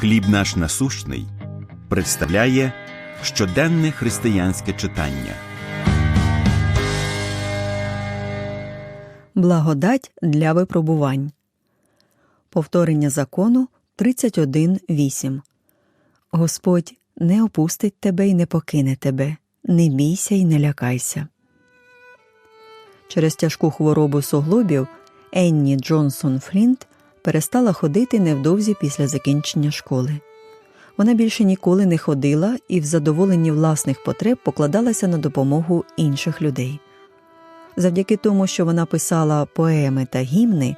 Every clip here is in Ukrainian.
Хліб наш насущний представляє щоденне християнське читання. Благодать для випробувань. Повторення закону 31.8. Господь не опустить тебе і не покине тебе. Не бійся і не лякайся. Через тяжку хворобу суглобів Енні Джонсон Флінт перестала ходити невдовзі після закінчення школи. Вона більше ніколи не ходила і в задоволенні власних потреб покладалася на допомогу інших людей. Завдяки тому, що вона писала поеми та гімни,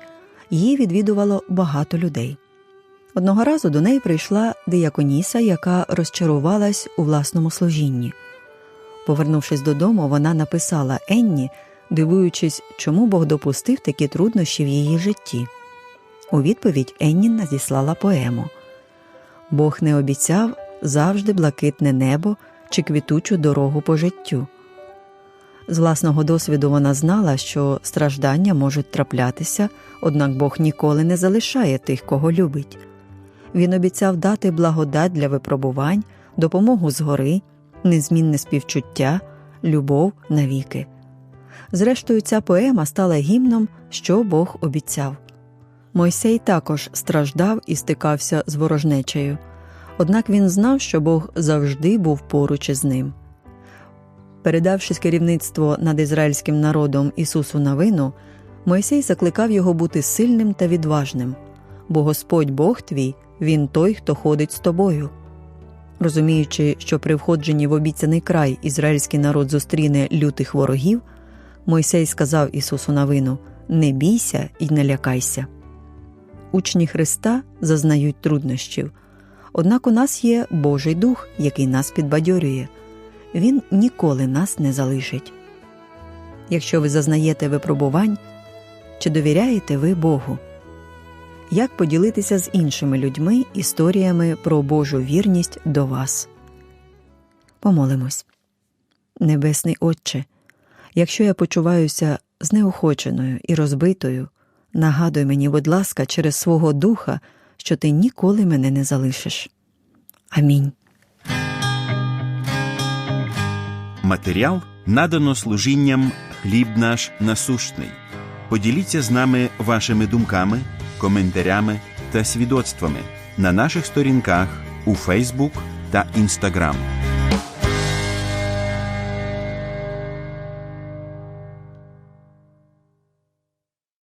її відвідувало багато людей. Одного разу до неї прийшла дияконіса, яка розчарувалась у власному служінні. Повернувшись додому, вона написала Енні, дивуючись, чому Бог допустив такі труднощі в її житті. У відповідь Енні надіслала поему Бог не обіцяв завжди блакитне небо чи квітучу дорогу по життю. З власного досвіду вона знала, що страждання можуть траплятися, однак Бог ніколи не залишає тих, кого любить. Він обіцяв дати благодать для випробувань, допомогу згори, незмінне співчуття, любов навіки. Зрештою, ця поема стала гімном, що Бог обіцяв. Мойсей також страждав і стикався з ворожнечею, однак він знав, що Бог завжди був поруч із ним. Передавши керівництво над ізраїльським народом Ісусу Навину, Мойсей закликав його бути сильним та відважним, бо Господь Бог твій, Він той, хто ходить з тобою. Розуміючи, що при входженні в обіцяний край ізраїльський народ зустріне лютих ворогів, Мойсей сказав Ісусу Навину Не бійся і не лякайся. Учні Христа зазнають труднощів, однак у нас є Божий Дух, який нас підбадьорює. Він ніколи нас не залишить. Якщо ви зазнаєте випробувань, чи довіряєте ви Богу? Як поділитися з іншими людьми історіями про Божу вірність до вас? Помолимось. Небесний Отче, якщо я почуваюся знеохоченою і розбитою, нагадуй мені, будь ласка, через свого духа, що ти ніколи мене не залишиш. Амінь. Матеріал надано служінням Хліб наш насущний. Поділіться з нами вашими думками, коментарями та свідоцтвами на наших сторінках у Фейсбук та Інстаграм.